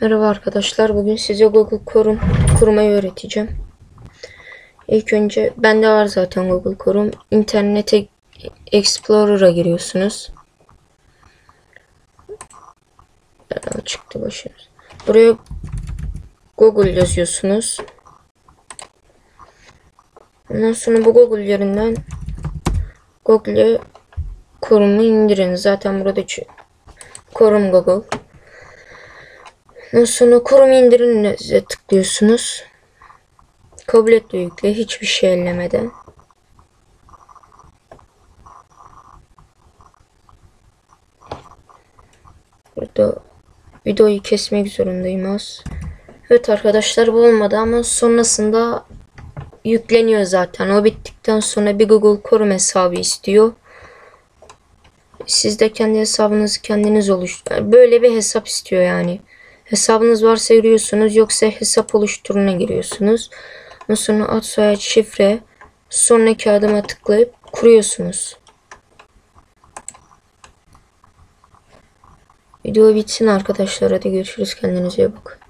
Merhaba arkadaşlar. Bugün size Google Chrome kurmayı öğreteceğim. İlk önce bende var zaten Google Chrome. İnternete Explorer'a giriyorsunuz. Çıktı başınız. Buraya Google yazıyorsunuz. Ondan sonra bu Google yerinden Google'e Chrome'u indirin. Zaten burada Chrome Google. Sonra kurum indirininize tıklıyorsunuz. Kabul et yükle hiçbir şey ellemeden. Burada videoyu kesmek zorundayım az. Evet arkadaşlar bu olmadı ama sonrasında yükleniyor zaten. O bittikten sonra bir Google Chrome hesabı istiyor. Siz de kendi hesabınızı kendiniz oluştur. Böyle bir hesap istiyor yani. Hesabınız varsa giriyorsunuz yoksa hesap oluşturuna giriyorsunuz. Ondan sonra ad soyad şifre sonraki adıma tıklayıp kuruyorsunuz. Video bitsin arkadaşlar hadi görüşürüz kendinize iyi bakın.